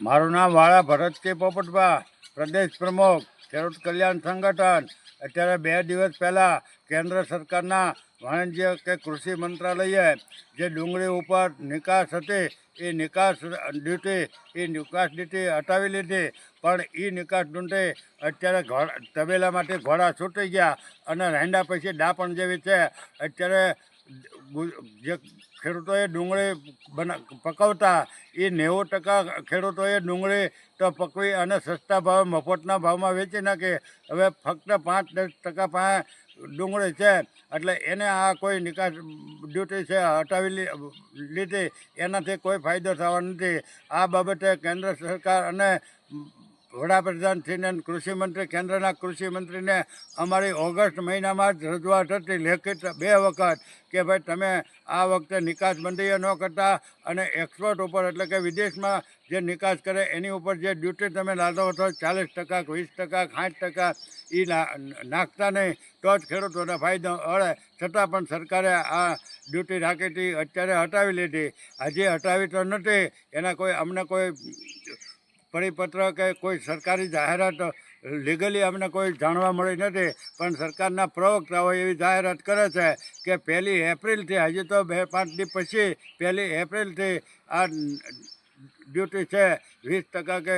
મારું નામ વાળા ભરત કે પોપટભા, પ્રદેશ પ્રમુખ, ખેડૂત કલ્યાણ સંગઠન. અત્યારે બે દિવસ પહેલાં કેન્દ્ર સરકારના વાણિજ્ય કે કૃષિ મંત્રાલયે જે ડુંગળી ઉપર નિકાસ હતી, એ નિકાસ ડ્યુટી, એ નિકાસ ડ્યુટી હટાવી લીધી. પણ એ નિકાસ ડ્યુટી અત્યારે તબેલામાંથી ઘોડા છૂટી ગયા અને રાંડા પછી ડાપણ જેવી છે. અત્યારે જે ખેડૂતોએ ડુંગળી બના, પકવતા, એ નેવું ટકા ખેડૂતોએ ડુંગળી તો પકવી અને સસ્તા ભાવે, મફતના ભાવમાં વેચી નાખે. હવે ફક્ત પાંચ દસ ટકા પાસે ડુંગળી છે, એટલે એને આ કોઈ નિકાસ ડ્યુટી છે, હટાવી લીધી. એનાથી કોઈ ફાયદો થવાનો નથી. આ બાબતે કેન્દ્ર સરકાર અને વડાપ્રધાનશ્રીને થઈને કૃષિમંત્રી કેન્દ્રના કૃષિમંત્રીને અમારી ઓગસ્ટ મહિનામાં જ રજૂઆત હતી, લેખિત બે વખત કે ભાઈ તમે આ વખતે નિકાસ બંધીએ ન કરતા અને એક્સપોર્ટ ઉપર એટલે કે વિદેશમાં જે નિકાસ કરે એની ઉપર જે ડ્યુટી તમે લાદો છો, ચાલીસ ટકા વીસ ટકા સાઠ ટકા એ નાખતા નહીં, તો જ ખેડૂતોને ફાયદો મળે છતાં પણ સરકારે આ ડ્યુટી રાખી હતી, અત્યારે હટાવી લીધી. હજી હટાવી તો નથી, એના કોઈ, અમને કોઈ પરિપત્ર કે કોઈ સરકારી જાહેરાત લીગલી અમને કોઈ જાણવા મળી નથી, પણ સરકારના પ્રવક્તાઓ એવી જાહેરાત કરે છે કે પહેલી એપ્રિલથી, હજી તો બે પાંચ દિવસ પછી પહેલી એપ્રિલથી આ ડ્યુટી છે વીસ ટકા કે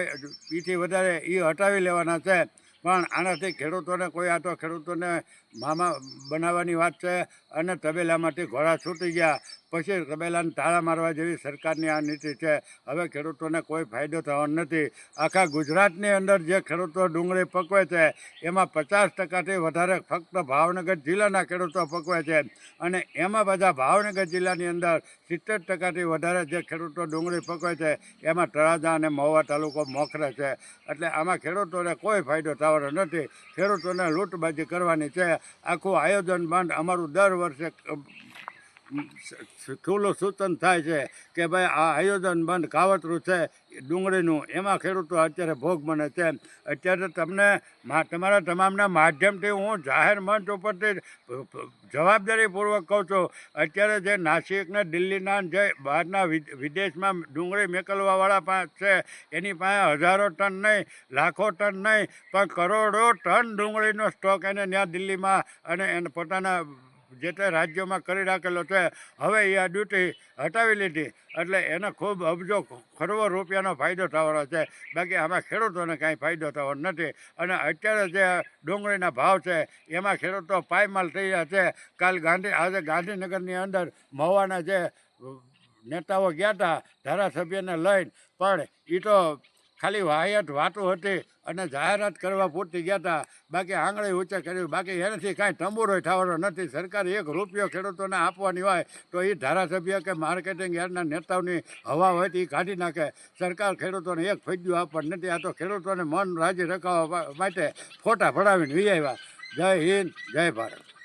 એથી વધારે એ હટાવી લેવાના છે પણ આનાથી ખેડૂતોને કોઈ આ તો ખેડૂતોને મામા બનાવવાની વાત છે અને તબેલામાંથી ઘોડા છૂટી ગયા. પછી તબેલાને તાળા મારવા જેવી સરકારની આ નીતિ છે. હવે ખેડૂતોને કોઈ ફાયદો થવાનો નથી. આખા ગુજરાતની અંદર જે ખેડૂતો ડુંગળી પકવે છે, એમાં પચાસ ટકાથી વધારે ફક્ત ભાવનગર જિલ્લાના ખેડૂતો પકવે છે. અને એમાં બધા ભાવનગર જિલ્લાની અંદર સિત્તેર ટકાથી વધારે જે ખેડૂતો ડુંગળી પકવે છે, એમાં તળાજા અને મહુવા તાલુકો મોખરે છે. એટલે આમાં ખેડૂતોને કોઈ ફાયદો થવાનો નથી. ખેડૂતોને લૂંટબાજી કરવાની છે. આખું આયોજન બંધ અમારું દર વર્ષે ખુલ્લું સૂચન થાય છે કે ભાઈ આ આયોજન બંધ કાવતરું છે ડુંગળીનું, એમાં ખેડૂતો અત્યારે ભોગ બને છે. અત્યારે તમને તમારા તમામના માધ્યમથી હું જાહેર મંચ ઉપરથી જવાબદારીપૂર્વક કહું છું, અત્યારે જે નાસિક ને દિલ્હીના જે બહારના વિદેશમાં ડુંગળી મોકલવાવાળા પાસે છે, એની પાસે હજારો ટન નહીં, લાખો ટન નહીં, પણ કરોડો ટન ડુંગળીનો સ્ટોક એને ત્યાં દિલ્હીમાં અને એને પોતાના જે તે રાજ્યોમાં કરી રાખેલો છે, હવે એ આ ડ્યુટી હટાવી લીધી. એટલે એને ખૂબ અબજો ખરવો રૂપિયાનો ફાયદો થવાનો છે. બાકી આમાં ખેડૂતોને કાંઈ ફાયદો થવાનો નથી. અને અત્યારે જે ડુંગળીના ભાવ છે, એમાં ખેડૂતો પાયમાલ થઈ રહ્યા છે. કાલ ગાંધી, આજે ગાંધીનગરની અંદર મહુવાના જે નેતાઓ ગયા હતા ધારાસભ્યને લઈને, પણ એ તો ખાલી વાહિયાત વાતો હતી અને જાહેરાત કરવા પૂરતી ગયા હતા બાકી આંગળી ઊંચે કર્યું બાકી એનાથી કાંઈ તંબુરોય થવાનો નથી. સરકારે એક રૂપિયો ખેડૂતોને આપવાની હોય તો એ ધારાસભ્ય કે માર્કેટિંગ યાર્ડના નેતાઓની હવા હોય તો એ કાઢી નાખે. સરકાર ખેડૂતોને એક ફૈદ્યું આપવાનું નથી. આ તો ખેડૂતોને મન રાજી રખાવવા માટે ફોટા ફડાવીને વી જય હિન્દ, જય ભારત.